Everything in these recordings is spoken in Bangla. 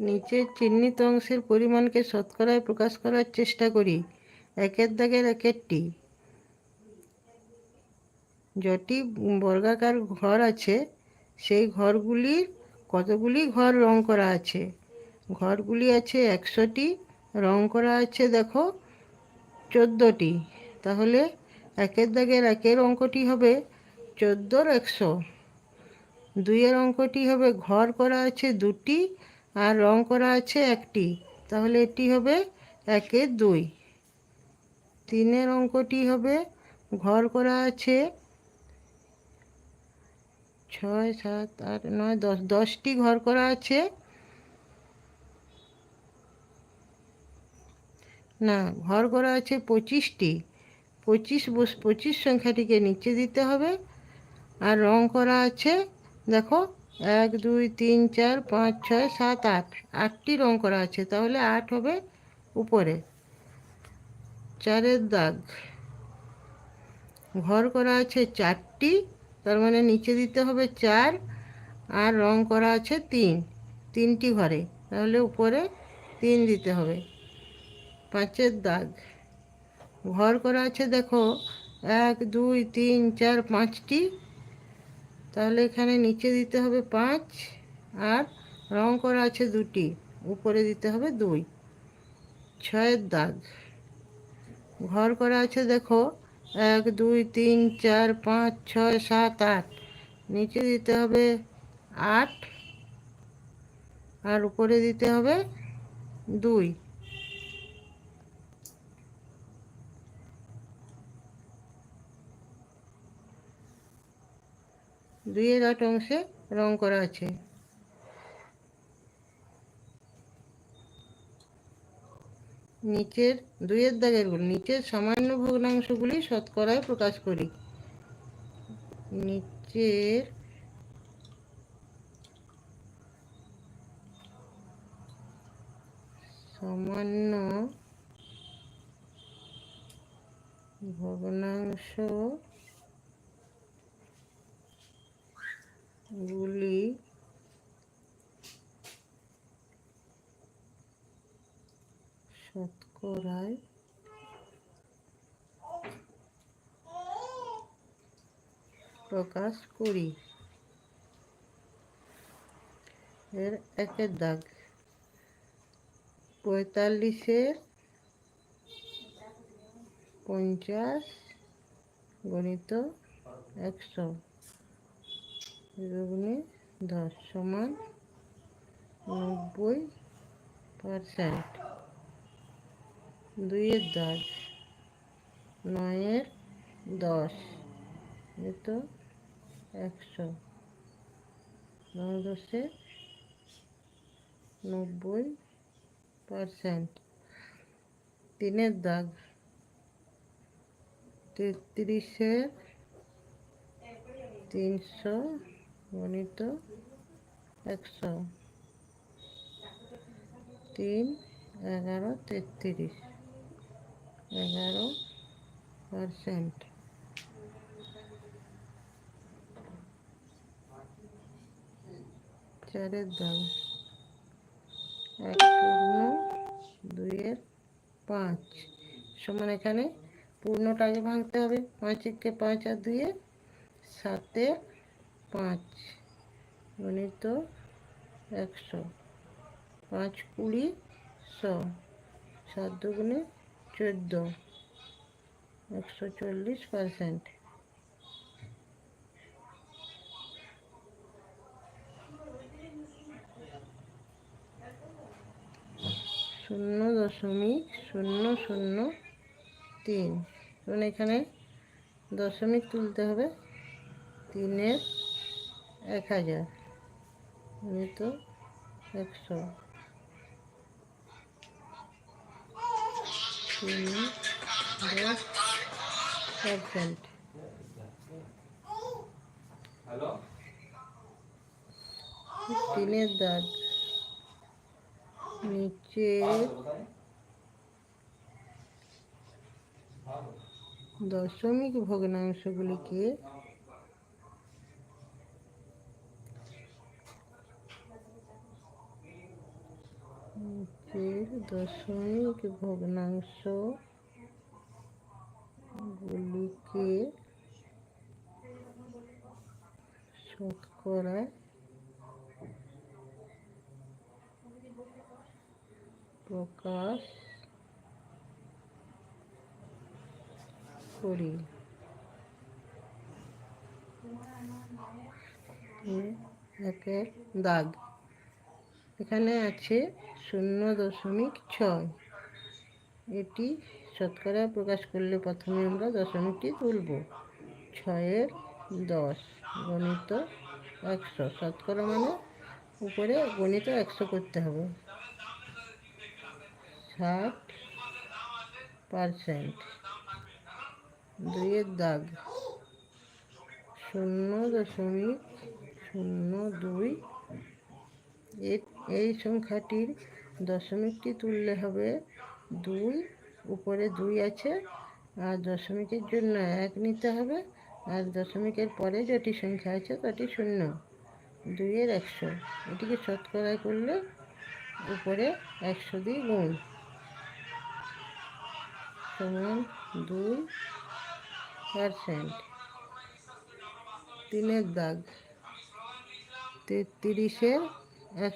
নিচের চিহ্নিত অংশের পরিমাণকে শতকরায় প্রকাশ করার চেষ্টা করি। একের দাগের একেরটি। যটি বর্গাকার ঘর আছে, সেই ঘরগুলির কতগুলি ঘর রং করা আছে? ঘরগুলি আছে একশোটি, রং করা আছে দেখো চোদ্দোটি। তাহলে একের দাগের একের অঙ্কটি হবে চোদ্দোর একশো। দুইয়ের অঙ্কটি হবে ঘর করা আছে দুটি আর রং করা আছে একটি। তাহলে এটি হবে একে দুই। তিনের অঙ্কটি হবে, ঘর করা আছে ছয়, সাত, আট, নয়, দশ। দশটি ঘর করা আছে। না, ঘর করা আছে পঁচিশটি। পঁচিশ বস, পঁচিশ সংখ্যাটিকে নিচে দিতে হবে। আর রং করা আছে, দেখো এক, দুই, তিন, চার, পাঁচ, ছয়, সাত, আট। আটটি রং করা আছে, তাহলে আট হবে উপরে। চারের দাগ। ঘর করা আছে চারটি, তার মানে নিচে দিতে হবে চার, আর রং করা আছে তিন। তিনটি ঘরে, তাহলে উপরে তিন দিতে হবে। পাঁচের দাগ। ঘর করা আছে, দেখো, এক, দুই, তিন, চার, পাঁচটি। তাহলে এখানে নিচে দিতে হবে পাঁচ আর রং করা আছে দুটি। উপরে দিতে হবে দুই। ছয়ের দাগ। ঘর করা আছে দেখো, এক, দুই, তিন, চার, পাঁচ, ছয়, সাত, আট। নিচে দিতে হবে আট আর উপরে দিতে হবে দুই। দুইয়ের আট অংশে রং করা আছে। নিচের দুইয়ের দাগেরগুলো নিচের সামান্য ভগ্নাংশগুলি শতকরায় প্রকাশ করি। নিচের সামান্য ভগ্নাংশ গুলি শতকরায় প্রকাশ করি। এর একের দাগ পঁয়তাল্লিশের পঞ্চাশ গণিত একশো। দুগুণে দশ সমান নব্বই পারসেন্ট। দুইয়ের দশ, নয়ের দশ, এ তো একশো। নয় দশে নব্বই পারসেন্ট। তিনের দাগ, তেত্রিশের তিনশো গণিত একশো তিন, এগারো, তেত্রিশ, এগারো পারসেন্ট চারের দাম। এক দুইয়ের পাঁচ। সমান এখানে পূর্ণটা আগে ভাঙতে হবে। পাঁচ একে পাঁচ আর দুইয়ে সাতে পাঁচ। গণিত একশো। পাঁচ কুড়ি শ। সাত দুগুণে চোদ্দ। একশো চল্লিশ পারসেন্ট শূন্য দশমিক শূন্য শূন্য তিন। এবং এখানে দশমিক তুলতে হবে। তিনের এক হাজার। তো একশো। তিন দশ পারসেন্ট তিনের দাগ। নিচে দশমিক ভগ্নাংশগুলিকে দশমিক ভগ্নাংশ গুলিকে শতকরায় প্রকাশ করি। একের দাগ। এখানে আছে শূন্য দশমিক ছয়। এটি শতকরা প্রকাশ করলে প্রথমে আমরা দশমিকটি তুলব। ছয়ের দশ গণিত একশো। শতকরা মানে উপরে গণিত একশো করতে হবে। ষাট পারসেন্ট। দুইয়ের দাগ শূন্য দশমিক শূন্য দুই এই সংখ্যাটির দশমিকটি তুললে হবে দুই, উপরে দুই আছে, আর দশমিকের জন্য এক নিতে হবে, আর দশমিকের পরে যেটি সংখ্যা আছে তাটি শূন্য, দুইয়ের একশো। এটিকে শতকরায় করলে উপরে একশো দিয়ে গুণ সমান দুই পারসেন্ট। তিনের দাগ তেত্রিশের এক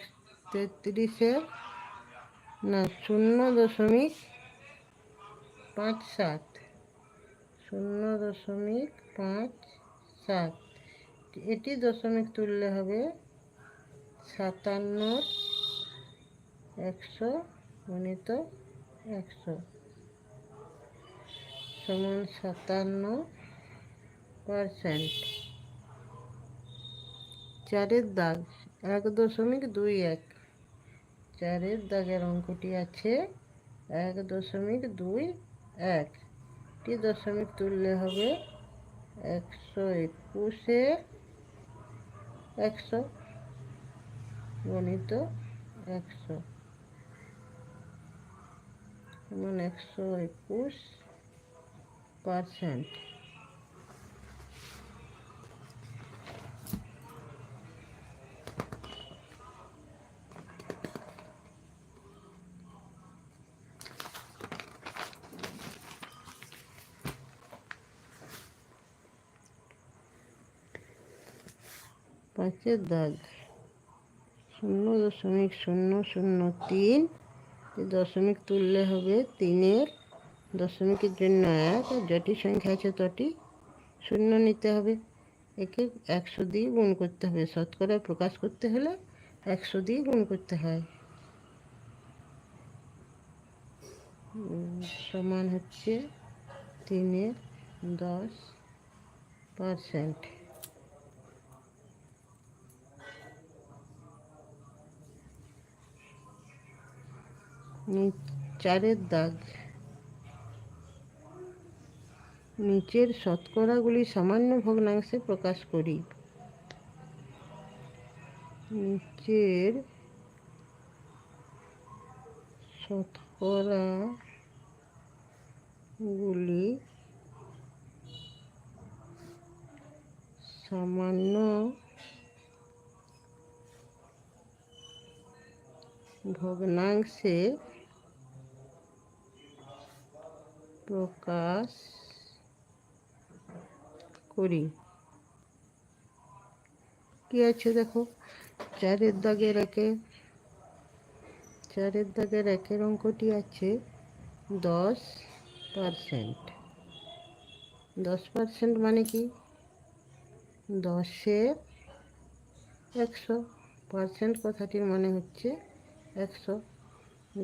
তেত্রিশের না, শূন্য দশমিক পাঁচ সাত। শূন্য দশমিক পাঁচ সাত। এটি দশমিক তুললে হবে সাতান্ন একশো গণিত একশো। সমান সাতান্ন পারসেন্ট। চারের দাগ এক দশমিক দুই এক। চারের দাগের অঙ্কটি আছে এক দশমিক দুই এক। টি দশমিক তুললে হবে একশো একুশে একশো। গণিত একশো। একশো একুশ পারসেন্ট পাঁচের দাগ। শূন্য দশমিক শূন্য শূন্য তিন। দশমিক তুললে হবে তিনের। দশমিকের জন্য এক, আর যটি সংখ্যা আছে তটি। শূন্য নিতে হবে। একে একশো দিয়ে গুণ করতে হবে। শতকরা প্রকাশ করতে হলে একশো দিয়ে গুণ করতে হয়। সমান হচ্ছে তিনের দশ পারসেন্ট। চারের দাগ। নিচের শতকরাগুলি সামান্য ভগ্নাংশে প্রকাশ করি। নিচের শতকরাগুলি সামান্য ভগ্নাংশে প্রকাশ করি। কি আছে দেখো? চারের দাগের একে, চারের দাগের একের অঙ্কটি আছে দশ পারসেন্ট দশ পারসেন্ট মানে কি? দশের একশো। পারসেন্ট কথাটির মানে হচ্ছে একশো।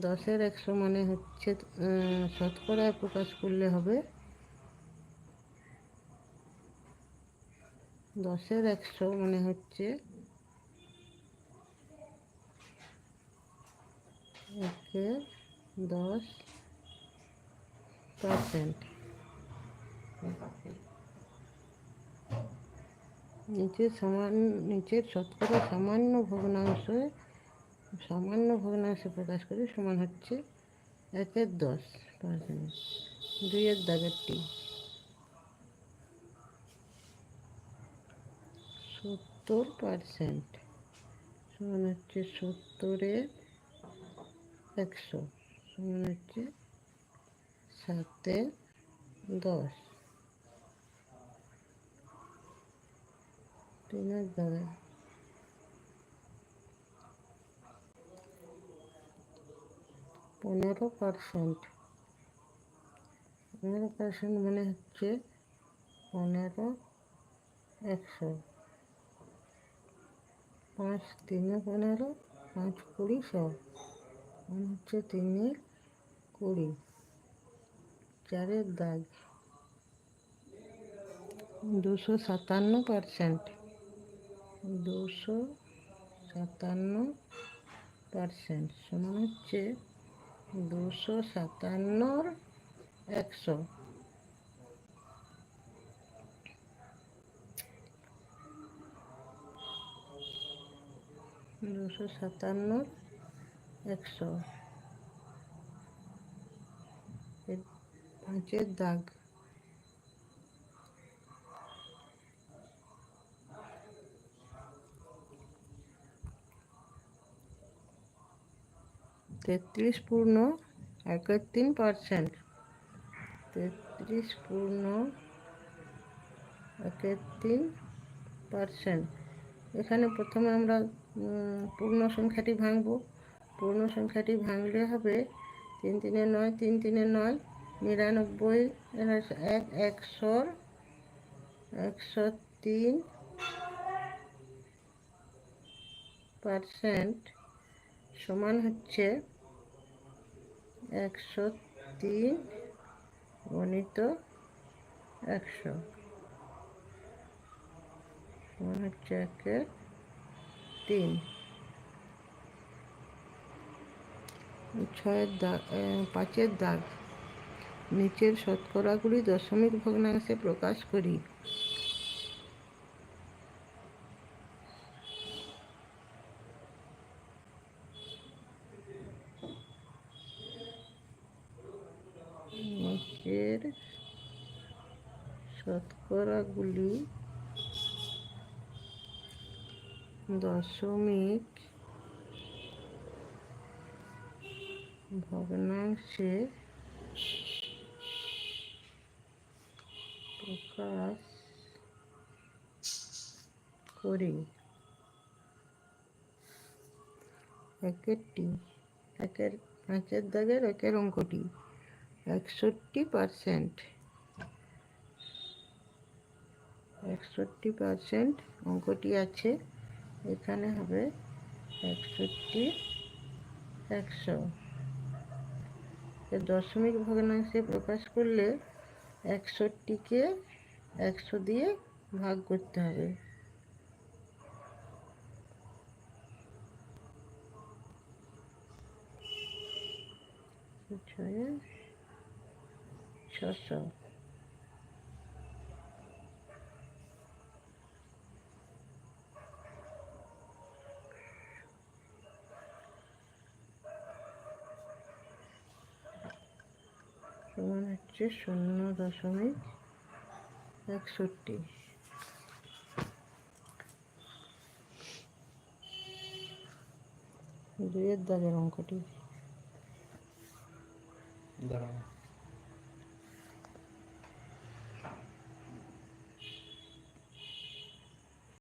দশের একশো মানে হচ্ছে শতকরায় প্রকাশ করলে হবে। দশের একশো মানে হচ্ছে দশ পারসেন্ট নিচের সমান, নিচের শতকরা সামান্য ভগ্নাংশ সামান্য ভগ্নাংশে প্রকাশ করি সমান হচ্ছে একের দশ পার্সেন্ট দুইয়ের দাগেরটি সত্তর পার্সেন্ট সমান হচ্ছে সত্তরের একশো। সমান হচ্ছে সাতের দশ। তিনের দাগে পনেরো পার্সেন্ট। পনেরো পার্সেন্ট মানে হচ্ছে পনেরো একশো। পাঁচ তিনে পনেরো, পাঁচ কুড়ি সব মানে হচ্ছে তিনে কুড়ি। চারের দাগ। দুশো সাতান্ন পার্সেন্ট। দুশো সাতান্ন পার্সেন্ট। সমান হচ্ছে দুশো সাতান্নর একশো। দুশো সাতান্ন একশো। পাঁচের দাগ। তেত্রিশ পূর্ণ একের তিন পার্সেন্ট তেত্রিশ পূর্ণ একের তিন পার্সেন্ট এখানে প্রথমে আমরা পূর্ণ সংখ্যাটি ভাঙব। পূর্ণ সংখ্যাটি ভাঙলে হবে তিন তিনে নয়, তিন তিনে নয়, নিরানব্বই এক, একশোর একশো তিন পার্সেন্ট সমান হচ্ছে একশো তিন গণিত একশো। হচ্ছে একে তিন। ছয়ের দাগ পাঁচের দাগ। নিচের শতকরাগুলি দশমিক ভগ্নাংশে প্রকাশ করি নিচের শতকরাগুলি দশমিক ভগ্নাংশে প্রকাশ করি। একেরটি একের পাঁচের দাগের একের অঙ্কটি একষট্টি পারসেন্ট একষট্টি পারসেন্ট অঙ্কটি আছে। এখানে হবে একষট্টি, একশো। দশমিক ভগ্নাংশে প্রকাশ করলে একষট্টিকে একশো দিয়ে ভাগ করতে হবে। ছশো সমান হচ্ছে শূন্য দশমিক একষট্টি। দুইয়ের দাগের অঙ্কটি। দাঁড়াও।